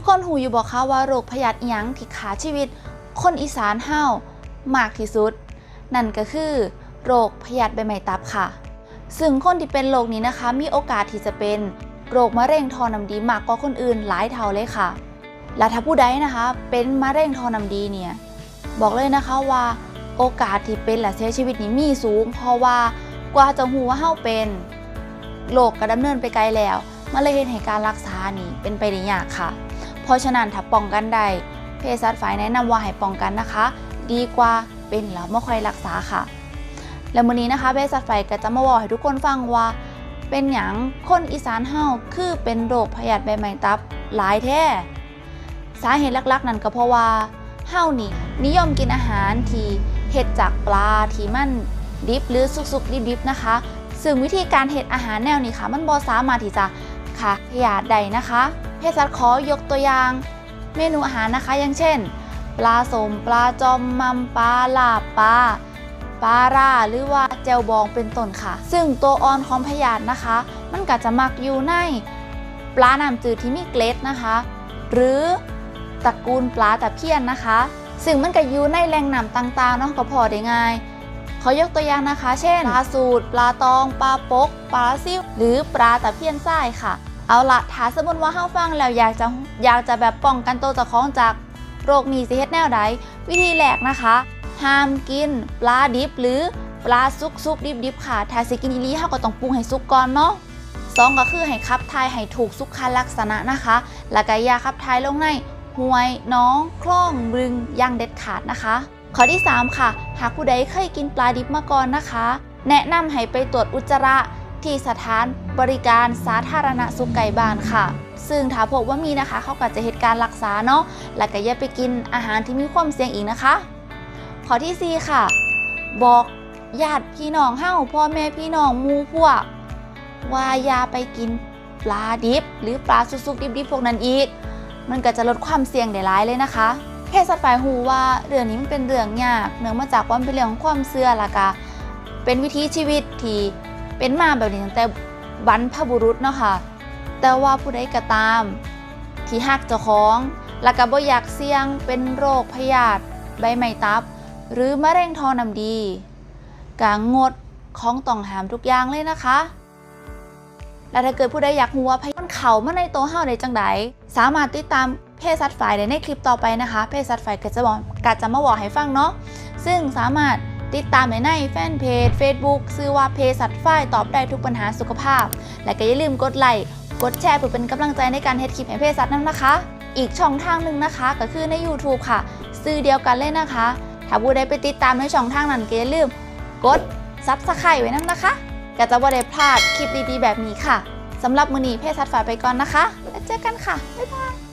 ทุกคนหูอยู่บอกคะว่าโรคพยาธิยังที่ขาชีวิต คนอีสานเฮามากที่สุด นั่นก็คือโรคพยาธิใบไม้ตับค่ะ ซึ่งคนที่เป็นโรคนี้นะคะ มีโอกาสที่จะเป็นโรคมะเร็งท่อน้ำดีมากกว่าคนอื่นหลายเท่าเลยค่ะ และถ้าผู้ใดนะคะ เป็นมะเร็งท่อน้ำดีเนี่ยบอกเลยนะคะว่าโอกาสที่เป็นและเสียชีวิตนี่มีสูง เพราะว่ากว่าจะหูว่าเฮาเป็นโรคก็ดำเนินไปไกลแล้วมันเลยเห็นให้การรักษานี่เป็นไปได้ยากค่ะ เพราะฉะนั้นถ้าป้องกันได้เภสัชฝ่ายแนะนำว่าให้ป้องกันนะคะ ดีกว่าเป็นแล้วไม่ค่อยรักษาค่ะ แล้วมื้อนี้นะคะเภสัชฝ่ายก็จะมาบอกให้ทุกคนฟังว่า เป็นหยังคนอีสานเฮาคือเป็นโรคพยาธิใบไม้ตับหลายแท้สาเหตุหลักๆ นั่นก็เพราะว่าเฮานี่นิยมกินอาหารที่เฮ็ดจากปลาที่มันดิบหรือสุกๆดิบๆนะคะ ซึ่งวิธีการเฮ็ดอาหารแนวนี้ค่ะ มันบ่สามารถที่จะฆ่าพยาธิได้นะคะ เภสัชขอยกตัวอย่าง เมนูอาหารนะคะ อย่างเช่น ปลาสมปลาจอมมัมปลาลาบปลาปลาร่าหรือว่าแจวบองเป็นต้นค่ะ ซึ่งตัวอ่อนของพยาธินะคะ มันก็จะมักอยู่ในปลาน้ำจืดที่มีเกล็ดนะคะ หรือตระกูลปลาตะเพียนนะคะ ซึ่งมันก็อยู่ในแหล่งน้ำต่างๆเนาะก็พอได้ง่ายขอยกตัวอย่างนะคะ เช่น ปลาสูตร ปลาตอง ปลาปก ปลาซิวหรือปลาตะเพียนทรายค่ะ เอาละถ้าสมมติว่าเฮาฟังแล้วอยากจะอยากจะแบบป้องกันตัวจ้าของจากโรคนี้สิเฮ็ดแนวใดวิธีแรกนะคะ ห้ามกินปลาดิบหรือปลาซุกซุกดิบดิบๆค่ะ ถ้าสิกินอีลีเฮาก็ต้องปรุงให้สุกก่อนเนาะสองก็คือให้ขับถ่ายให้ถูกสุขลักษณะนะคะ แล้วก็ยาขับถ่ายลงในห้วยน้องคลองบึงอย่างเด็ดขาดนะคะ ข้อที่ 3 ค่ะ หากผู้ใดเคยกินปลาดิบมาก่อนนะคะ แนะนำให้ไปตรวจอุจจาระ ที่สถานบริการสาธารณสุขไก่บ้านค่ะ ซึ่งถ้าพบว่ามีนะคะ เขาก็จะเหตุการรักษาเนาะแล้วก็อย่าไปกินอาหารที่มีความเสี่ยงอีกนะคะ ข้อที่ 4 ค่ะ บอกญาติพี่น้องเฮ้าพ่อแม่พี่น้องมูพวก ว่าอย่าไปกินปลาดิบ หรือปลาสุกๆดิบๆพวกนั้นอีก มันก็จะลดความเสี่ยงได้หลายเลยนะคะเภสัชฝ่ายหูว่าเรื่องนี้มันเป็นเรื่องยากเนื่องมาจากว่าเป็นเรื่องของความเชื่อละกะเป็นวิถีชีวิตที่ เป็นมาแบบนี้ตั้งแต่บรรพบุรุษเนาะค่ะ แต่ว่าผู้ใดก็ตาม ที่หักเจ้าของแล้วก็บ่อยากเสี่ยงเป็นโรคพยาธิใบไม้ตับ หรือมะเร็งทอน้ำดีกางงดของต้องหามทุกอย่างเลยนะคะ และถ้าเกิดผู้ใดอยากรู้ว่าพยานเข่ามาในโตเฮาได้จังใดสามารถติดตามเพศสัตว์ฝ่ายได้ในคลิปต่อไปนะคะ เพศสัตว์ฝ่ายก็จะบอกก็จะมาบอกให้ฟังเนาะซึ่งสามารถ ติดตามได้ในแฟนเพจ Facebook ชื่อว่าเพศสัตว์ฝ่ายตอบได้ทุกปัญหาสุขภาพ และก็อย่าลืมกดไลค์กดแชร์เพื่อเป็นกำลังใจในการเฮ็ดคลิปให้เพศสัตว์นั่นนะคะ อีกช่องทางหนึ่งนะคะ ก็คือใน YouTube ค่ะ ซื้อเดียวกันเลยนะคะ ถ้าผู้ใดไปติดตามในช่องทางนั้นก็อย่าลืมกดซับสไครต์ไว้นั่นนะคะก็จะบ่ได้พลาดคลิปดีๆแบบนี้ค่ะสำหรับมือนี้เพศสัตว์ฝากไปก่อนนะคะ แล้วเจอกันค่ะบ๊ายบาย